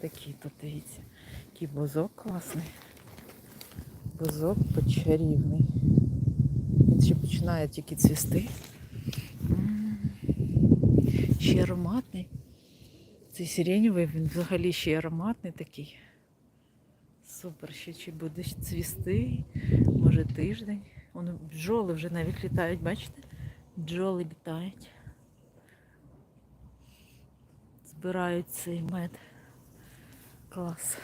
такий тут, дивіться. Який бузок класний. Бузок почарівний. Він ще починає тільки цвісти. Ще ароматний. Цей сиреневий, він взагалі ще ароматний такий. Супер, ще чи буде цвісти, може тиждень. Воно бджоли вже навіть літають, бачите? Бджоли літають. Збирають цей мед. Клас.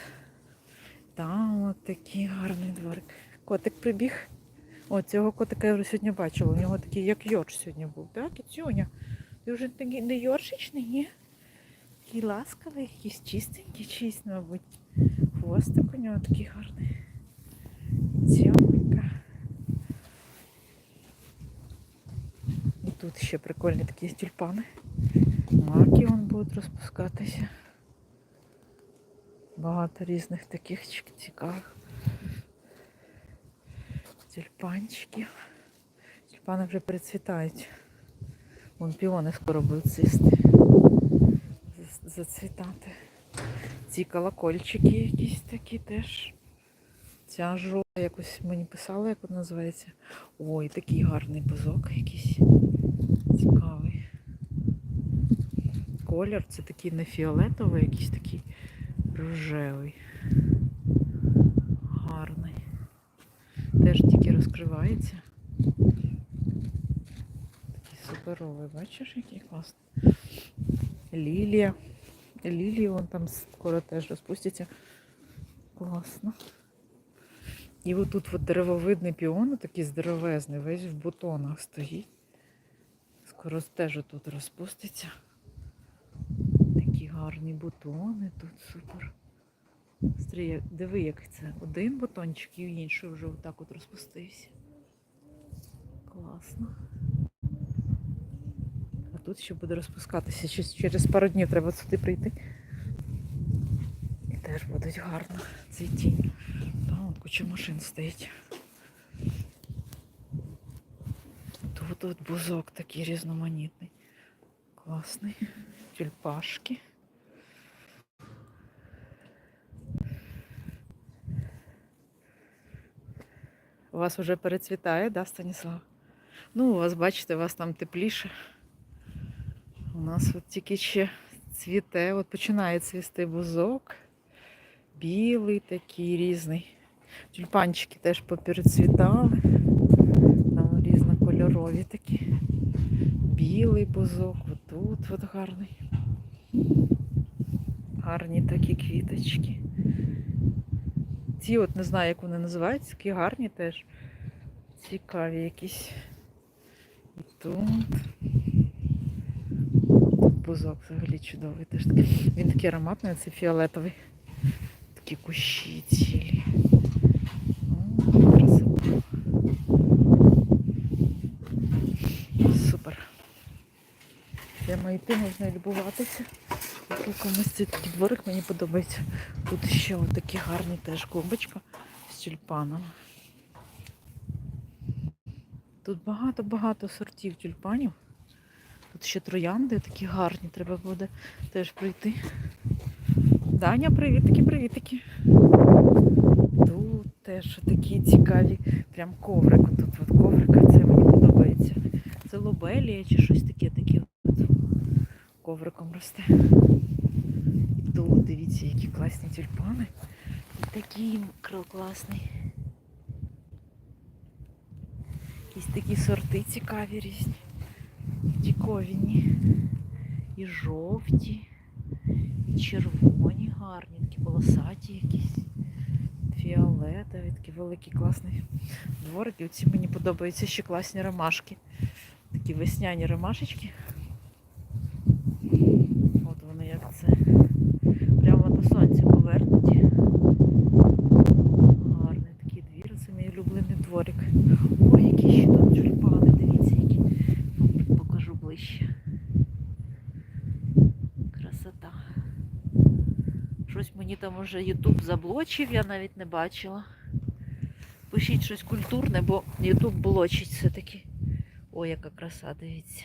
Там от такий гарний дворик. Котик прибіг. О, цього котика я вже сьогодні бачила. У нього такий, як Йорш сьогодні був. Так, і Цюня. Ти вже такий не Йоршичний, ні? Такий ласкавий, якийсь чистенький, чисть, мабуть. Хвостик у нього такий гарний. Цьомка. І тут ще прикольні такі тюльпани. Маки вон будуть розпускатися. Багато різних таких цікавих тюльпанчиків. Тюльпани вже перецвітають. Вон піони скоро будуть цвісти. З- Зацвітати. Ці колокольчики якісь такі теж. Ця жовта якось мені писали, як вона називається. Ой, такий гарний бузок якийсь. Цікавий. Колір це такий не фіолетовий, якийсь такий рожевий. Гарний. Теж тільки розкривається. Такий суперовий, бачиш, який класний. Лілія. Лілії вон там скоро теж розпустяться. Класно. І отут от деревовидний піон, такий здоровезний, весь в бутонах стоїть. Скоро теж тут розпуститься. Гарні бутони тут супер. Стрія, диви, як це. Один бутончик і інший вже отак от розпустився. Класно. А тут ще буде розпускатися. Ще через пару днів треба сюди прийти. І теж будуть гарно цвіті. Там от куча машин стоїть. Тут от бузок такий різноманітний. Класний. Тюльпашки. У вас вже перецвітає, да, Станіслав? Ну, у вас, бачите, у вас там тепліше. У нас от тільки ще цвіте, от починає цвісти бузок. Білий такий різний. Тюльпанчики теж поперецвітали. Там різнокольорові такі. Білий бузок, отут от гарний. Гарні такі квіточки. Ці от не знаю, як вони називаються, такі гарні теж. Цікаві якісь. І тут. Бузок взагалі чудовий теж такий. Він такий ароматний, це фіолетовий. Такі кущі цілі. О, красота. Супер. Прямо йти можна любуватися. Комусь цей дворик мені подобається. Тут ще ось такі гарні теж клумбочка з тюльпаном. Тут багато-багато сортів тюльпанів. Тут ще троянди такі гарні, треба буде теж прийти. Даня, привітики, привітики. Тут теж такі цікаві. Прям коврик. Тут от коврик, це мені подобається. Це лобелія чи щось росте. Тут дивіться, які класні тюльпани. І такий класний. Якісь такі сорти цікаві різні. Діковіні. І жовті, і червоні гарні, такі полосаті якісь. Фіолетові, такий великий класний дворик. І оці мені подобаються ще класні ромашки. Такі весняні ромашечки. От вони як це. Прямо до сонця повернуті. Гарний такий двір, це мій улюблений дворик. Ой, які ще тут тюльпани, дивіться, які. Покажу ближче. Красота. Щось мені там уже Ютуб заблочив, я навіть не бачила. Пишіть щось культурне, бо Ютуб блочить все-таки. Ой, яка краса, дивіться.